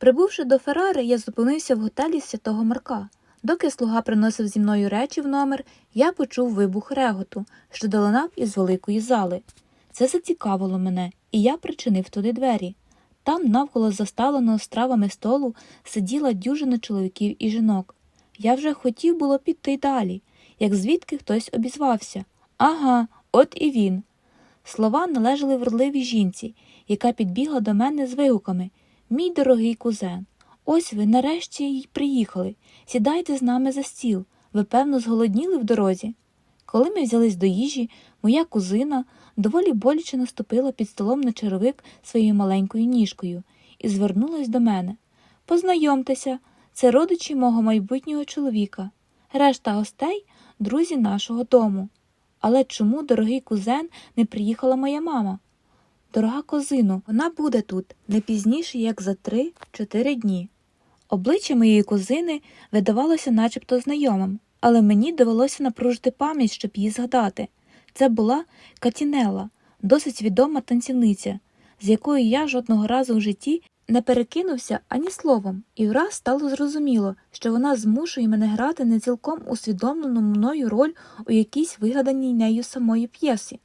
Прибувши до Феррари, я зупинився в готелі святого Марка. Доки слуга приносив зі мною речі в номер, я почув вибух реготу, що долинав із великої зали. Це зацікавило мене, і я причинив туди двері. Там, навколо заставленого стравами столу, сиділа дюжина чоловіків і жінок. Я вже хотів було піти далі, як звідки хтось обізвався. Ага, от і він. Слова належали вродливій жінці, яка підбігла до мене з вигуками Мій дорогий кузен, ось ви нарешті й приїхали. Сідайте з нами за стіл. Ви, певно, зголодніли в дорозі. Коли ми взялись до їжі, моя кузина доволі боляче наступила під столом на черевик своєю маленькою ніжкою і звернулась до мене. Познайомтеся, це родичі мого майбутнього чоловіка, решта гостей друзі нашого дому. Але чому, дорогий кузен, не приїхала моя мама? Дорога козино, вона буде тут не пізніше, як за три-чотири дні. Обличчя моєї кузини видавалося начебто знайомим, але мені довелося напружити пам'ять, щоб її згадати. Це була Катінела, досить відома танцівниця, з якою я жодного разу в житті не перекинувся ані словом, і враз стало зрозуміло, що вона змушує мене грати не цілком усвідомлену мною роль у якійсь вигаданій нею самої п'єсі.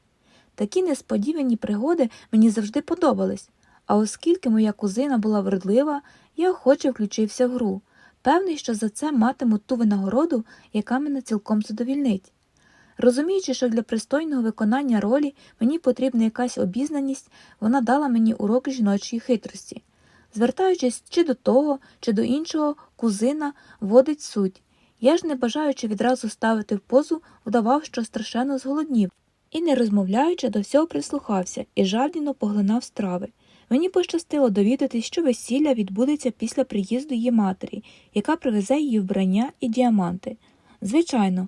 Такі несподівані пригоди мені завжди подобались, а оскільки моя кузина була вродлива, я охоче включився в гру, певний, що за це матиму ту винагороду, яка мене цілком задовільнить. Розуміючи, що для пристойного виконання ролі мені потрібна якась обізнаність, вона дала мені урок жіночої хитрості. Звертаючись чи до того, чи до іншого, кузина водить суть. Я ж, не бажаючи відразу ставити в позу, вдавав, що страшенно зголоднів, і, не розмовляючи, до всього прислухався і жадібно поглинав страви. Мені пощастило довідатись, що весілля відбудеться після приїзду її матері, яка привезе її вбрання і діаманти. Звичайно,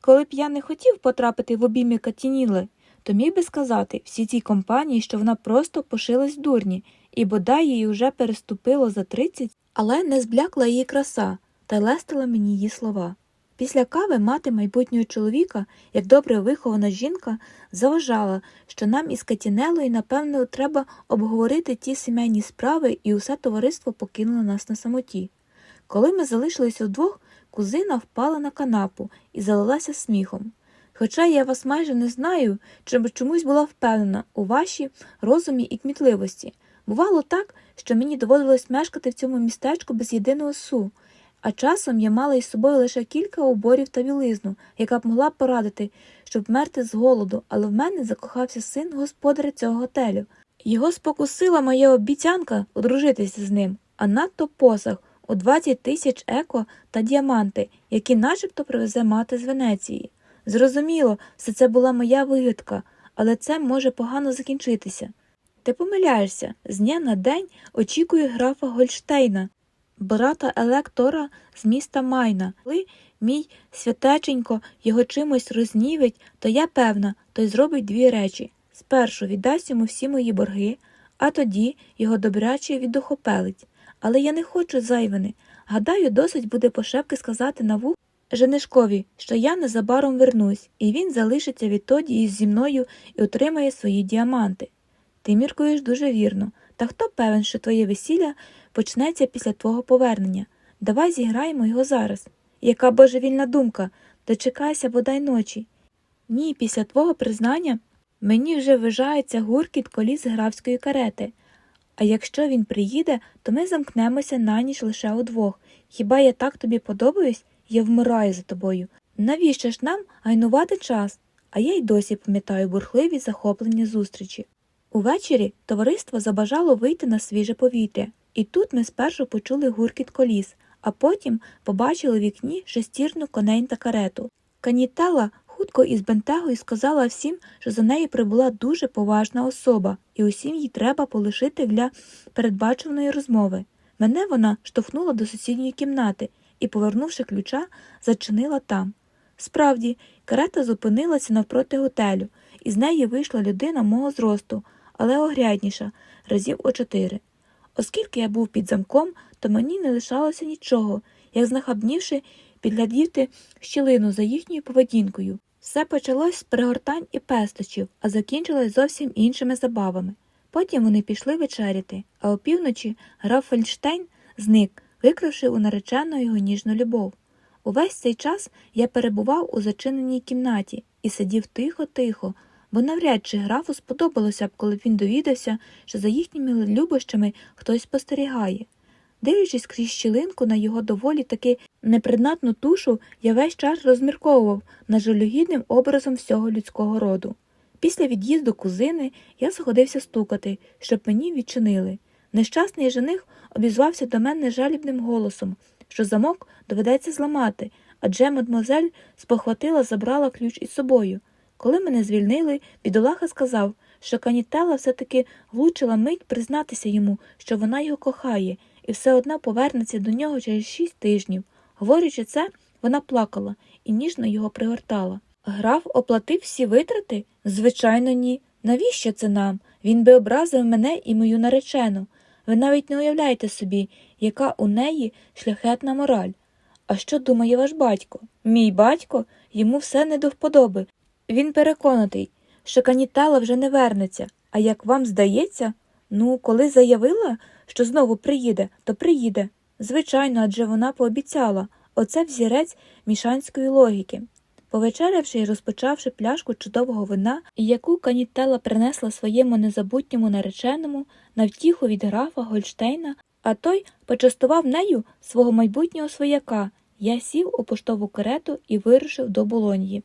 коли б я не хотів потрапити в обійми Катініли, то міг би сказати всій цій компанії, що вона просто пошилась дурні, і бодай їй уже переступило за тридцять, але не зблякла її краса та лестила мені її слова. Після кави мати майбутнього чоловіка, як добре вихована жінка, заважала, що нам із Катінелою, напевно, треба обговорити ті сімейні справи, і усе товариство покинуло нас на самоті. Коли ми залишились удвох, кузина впала на канапу і залилася сміхом. Хоча я вас майже не знаю, чи чомусь була впевнена у вашій розумі і кмітливості. Бувало так, що мені доводилось мешкати в цьому містечку без єдиного су, а часом я мала із собою лише кілька уборів та білизну, яка б могла порадити, щоб мерти з голоду, але в мене закохався син господаря цього готелю. Його спокусила моя обіцянка одружитися з ним, а надто посаг у 20 тисяч еко та діаманти, які начебто привезе мати з Венеції. Зрозуміло, все це була моя вигадка, але це може погано закінчитися. Ти помиляєшся, з дня на день очікую графа Гольштейна, брата електора з міста Майна. Коли мій святеченько його чимось рознівить, то я певна, той зробить дві речі спершу віддасть йому всі мої борги, а тоді його добряче відохопелить. Але я не хочу зайвини. Гадаю, досить буде пошепки сказати на вух Женишкові, що я незабаром вернусь, і він залишиться відтоді із зі мною і отримає свої діаманти. Ти міркуєш дуже вірно, та хто певен, що твоє весілля почнеться після твого повернення? Давай зіграємо його зараз. Яка божевільна думка, дочекайся бодай ночі. Ні, після твого признання мені вже вважається гуркіт коліс графської карети. А якщо він приїде, то ми замкнемося на ніч лише удвох. Хіба я так тобі подобаюсь? Я вмираю за тобою. Навіщо ж нам гайнувати час? А я й досі пам'ятаю бурхливі захоплення зустрічі. Увечері товариство забажало вийти на свіже повітря, і тут ми спершу почули гуркіт коліс, а потім побачили в вікні шестірну коней та карету. Канітела хутко із бентегою сказала всім, що за нею прибула дуже поважна особа, і усім їй треба полишити для передбаченої розмови. Мене вона штовхнула до сусідньої кімнати і, повернувши ключа, зачинила там. Справді, карета зупинилася навпроти готелю, і з неї вийшла людина мого зросту, але огрядніша, разів о чотири. Оскільки я був під замком, то мені не лишалося нічого, як знахабнівши, підглядіти щілину за їхньою поведінкою. Все почалось з пригортань і пестощів, а закінчилось зовсім іншими забавами. Потім вони пішли вечеряти, а опівночі граф Фельдштейн зник, викравши у нареченого його ніжну любов. Увесь цей час я перебував у зачиненій кімнаті і сидів тихо-тихо, бо навряд чи графу сподобалося б, коли б він довідався, що за їхніми любощами хтось спостерігає. Дивлячись крізь щілинку на його доволі таки непридатну тушу, я весь час розмірковував над жалюгідним образом всього людського роду. Після від'їзду кузини я заходився стукати, щоб мені відчинили. Нещасний жених обізвався до мене жалібним голосом, що замок доведеться зламати, адже мадмозель спохватила, забрала ключ із собою. Коли мене звільнили, бідолаха сказав, що канітела все-таки влучила мить признатися йому, що вона його кохає, і все одно повернеться до нього через шість тижнів. Говорячи це, вона плакала і ніжно його пригортала. Граф оплатив всі витрати? Звичайно, ні. Навіщо це нам? Він би образив мене і мою наречену. Ви навіть не уявляєте собі, яка у неї шляхетна мораль. А що думає ваш батько? Мій батько йому все не до вподоби. Він переконаний, що канітала вже не вернеться. А як вам здається, ну, коли заявила, що знову приїде, то приїде. Звичайно, адже вона пообіцяла. Оце взірець мішанської логіки. Повечерявши і розпочавши пляшку чудового вина, яку канітела принесла своєму незабутньому нареченому на втіху від графа Гольштейна, а той почастував нею свого майбутнього свояка, я сів у поштову карету і вирушив до Болоньї.